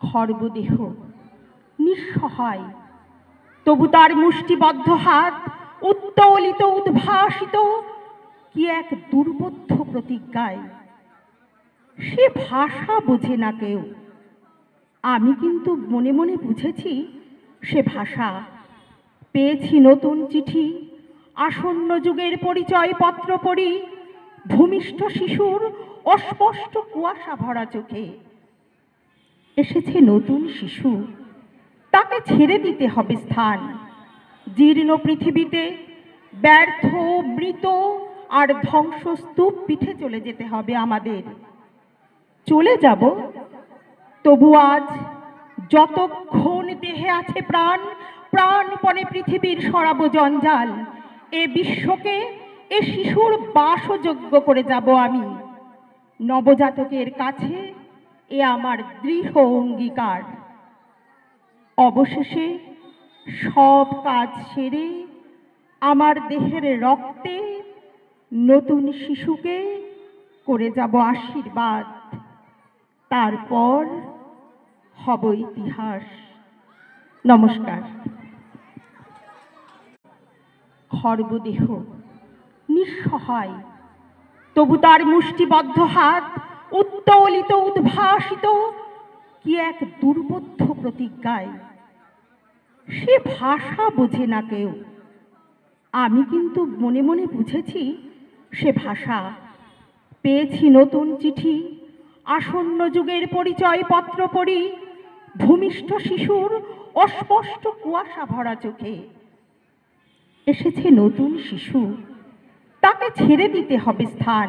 খর্বদেহ নিঃসহায়। তবু তার মুষ্টিবদ্ধ হাত উত্তোলিত, উদ্ভাসিত, কি এক দুর্বোধ্য প্রতিজ্ঞায়। সে ভাষা বোঝে না কেউ। আমি কিন্তু মনে মনে বুঝেছি সে ভাষা। পেয়েছি নতুন চিঠি, আসন্ন যুগের পরিচয় পত্র পড়ি, ভূমিষ্ঠ শিশুর অস্পষ্ট কুয়াশা ভরা চোখে। এসেছে নতুন শিশু। তাকে ছেড়ে দিতে হবে স্থান। জীর্ণ পৃথিবীতে ব্যর্থ, মৃত আর ধ্বংসস্তূপ পিঠে চলে যেতে হবে আমাদের। চলে যাব। তবু আজ যতক্ষণ দেহে আছে প্রাণ, প্রাণপণে পৃথিবীর সরাব জঞ্জাল, এ বিশ্বকে এ শিশুর বাসযোগ্য করে যাব আমি। নবজাতকের কাছে এ আমার দৃঢ় অঙ্গীকার। অবশেষে সব কাজ সেরে আমার দেহের রক্তে নতুন শিশুকে করে যাব আশীর্বাদ। তারপর হব ইতিহাস। নমস্কার। খর্বদেহ নিঃসহায়, তবু তার মুষ্টিবদ্ধ হাত উত্তোলিত, উদ্ভাসিত, কি এক দুর্বোধ্য প্রতিজ্ঞায়। সে ভাষা বোঝে না কেউ। আমি কিন্তু মনে মনে বুঝেছি, সে ভাষা। পেয়েছি নতুন চিঠি, আসন্ন যুগের পরিচয় পত্র পড়ি, ভূমিষ্ঠ শিশুর অস্পষ্ট কুয়াশা ভরা চোখে। এসেছে নতুন শিশু, তাকে ছেড়ে দিতে হবে স্থান।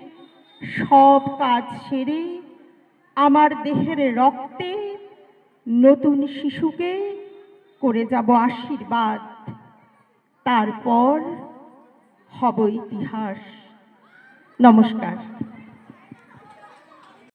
সব কাজ সেরে আমার দেহের রক্তে নতুন শিশুকে করে যাব আশীর্বাদ। তারপর হব ইতিহাস। নমস্কার।